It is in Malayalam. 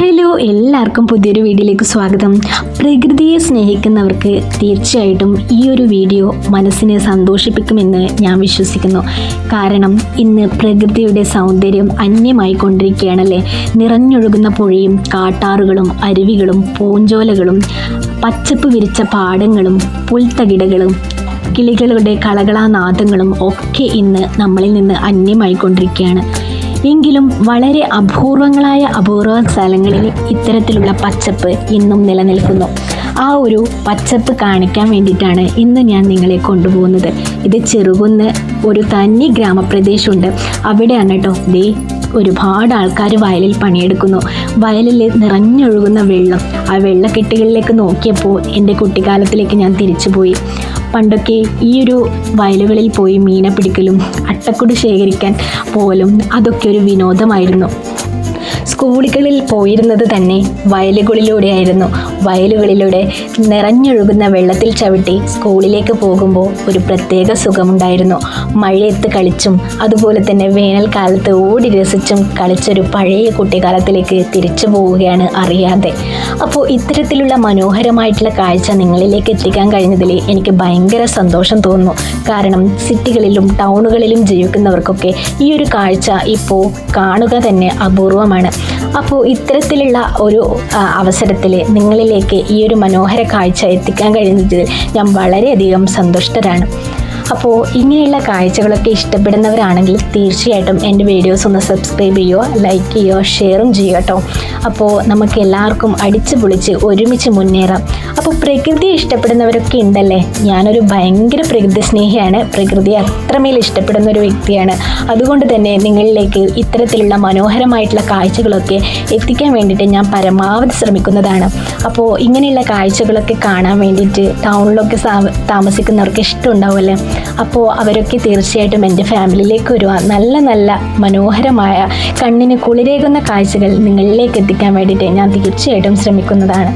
ഹലോ എല്ലാവർക്കും പുതിയൊരു വീഡിയോയിലേക്ക് സ്വാഗതം. പ്രകൃതിയെ സ്നേഹിക്കുന്നവർക്ക് തീർച്ചയായിട്ടും ഈ ഒരു വീഡിയോ മനസ്സിനെ സന്തോഷിപ്പിക്കുമെന്ന് ഞാൻ വിശ്വസിക്കുന്നു. കാരണം ഇന്ന് പ്രകൃതിയുടെ സൗന്ദര്യം അന്യമായി കൊണ്ടിരിക്കുകയാണല്ലേ നിറഞ്ഞൊഴുകുന്ന പുഴയും കാട്ടാറുകളും അരുവികളും പൂഞ്ചോലകളും പച്ചപ്പ് വിരിച്ച പാടങ്ങളും പുൽത്തകിടകളും കിളികളുടെ കളകളാനാദങ്ങളും ഒക്കെ ഇന്ന് നമ്മളിൽ നിന്ന് അന്യമായിക്കൊണ്ടിരിക്കുകയാണ്. എങ്കിലും വളരെ അപൂർവങ്ങളായ അപൂർവ സ്ഥലങ്ങളിൽ ഇത്തരത്തിലുള്ള പച്ചപ്പ് ഇന്നും നിലനിൽക്കുന്നു. ആ ഒരു പച്ചപ്പ് കാണിക്കാൻ വേണ്ടിയിട്ടാണ് ഇന്ന് ഞാൻ നിങ്ങളെ കൊണ്ടുപോകുന്നത്. ഇത് ചെറുകുന്ന് ഒരു തന്നി ഗ്രാമപ്രദേശമുണ്ട്. അവിടെയാണ് കേട്ടോ ദേ ഒരുപാട് ആൾക്കാർ വയലിൽ പണിയെടുക്കുന്നു. വയലിൽ നിറഞ്ഞൊഴുകുന്ന വെള്ളം. ആ വെള്ളക്കെട്ടുകളിലേക്ക് നോക്കിയപ്പോൾ എന്റെ കുട്ടിക്കാലത്തിലേക്ക് ഞാൻ തിരിച്ചുപോയി. പണ്ടൊക്കെ ഈ ഒരു വയലുകളിൽ പോയി മീനെ പിടിക്കലും അട്ടക്കുടി ശേഖരിക്കാൻ പോലും അതൊക്കെ ഒരു വിനോദമായിരുന്നു. സ്കൂളുകളിൽ പോയിരുന്നത് തന്നെ വയലുകളിലൂടെയായിരുന്നു. വയലുകളിലൂടെ നിറഞ്ഞൊഴുകുന്ന വെള്ളത്തിൽ ചവിട്ടി സ്കൂളിലേക്ക് പോകുമ്പോൾ ഒരു പ്രത്യേക സുഖമുണ്ടായിരുന്നു. മഴയത്ത് കളിച്ചും അതുപോലെ തന്നെ വേനൽക്കാലത്ത് ഓടി രസിച്ചും കളിച്ചൊരു പഴയ കുട്ടിക്കാലത്തിലേക്ക് തിരിച്ചു പോവുകയാണ് അറിയാതെ. അപ്പോൾ ഇത്തരത്തിലുള്ള മനോഹരമായിട്ടുള്ള കാഴ്ച നിങ്ങളിലേക്ക് എത്തിക്കാൻ കഴിഞ്ഞതിൽ എനിക്ക് ഭയങ്കര സന്തോഷം തോന്നുന്നു. കാരണം സിറ്റികളിലും ടൗണുകളിലും ജീവിക്കുന്നവർക്കൊക്കെ ഈ ഒരു കാഴ്ച ഇപ്പോൾ കാണുക തന്നെ അപൂർവമാണ്. അപ്പോൾ ഇത്തരത്തിലുള്ള ഒരു അവസരത്തിൽ നിങ്ങളിലേക്ക് ഈ ഒരു മനോഹര കാഴ്ച എത്തിക്കാൻ കഴിഞ്ഞതിൽ ഞാൻ വളരെയധികം സന്തുഷ്ടരാണ്. അപ്പോൾ ഇങ്ങനെയുള്ള കാഴ്ചകളൊക്കെ ഇഷ്ടപ്പെടുന്നവരാണെങ്കിൽ തീർച്ചയായിട്ടും എന്റെ വീഡിയോസ് ഒന്ന് സബ്സ്ക്രൈബ് ചെയ്യുക ലൈക്ക് ചെയ്യുക ഷെയറും ചെയ്യുക കേട്ടോ. അപ്പോൾ നമുക്ക് എല്ലാവർക്കും അടിച്ചു പൊളിച്ച് ഒരുമിച്ച് മുന്നേറാം. അപ്പോൾ പ്രകൃതിയെ ഇഷ്ടപ്പെടുന്നവരൊക്കെ ഉണ്ടല്ലേ? ഞാനൊരു ഭയങ്കര പ്രകൃതി സ്നേഹിയാണ്. പ്രകൃതിയെ അത്രമേൽ ഇഷ്ടപ്പെടുന്ന ഒരു വ്യക്തിയാണ്. അതുകൊണ്ട് തന്നെ നിങ്ങളിലേക്ക് ഇത്തരത്തിലുള്ള മനോഹരമായിട്ടുള്ള കാഴ്ചകളൊക്കെ എത്തിക്കാൻ വേണ്ടിയിട്ട് ഞാൻ പരമാവധി ശ്രമിക്കുന്നതാണ്. അപ്പോൾ ഇങ്ങനെയുള്ള കാഴ്ചകളൊക്കെ കാണാൻ വേണ്ടിയിട്ട് ടൗണിലൊക്കെ താമസിക്കുന്നവർക്ക് ഇഷ്ടമുണ്ടാവുമല്ലേ അപ്പോൾ അവരൊക്കെ തീർച്ചയായിട്ടും എന്റെ ഫാമിലിയിലേക്ക് വരുക നല്ല നല്ല മനോഹരമായ കണ്ണിന് കുളിരേകുന്ന കാഴ്ചകൾ നിങ്ങളിലേക്ക് എത്തിക്കാൻ വേണ്ടിയിട്ട് ഞാൻ തീർച്ചയായിട്ടും ശ്രമിക്കുന്നതാണ്.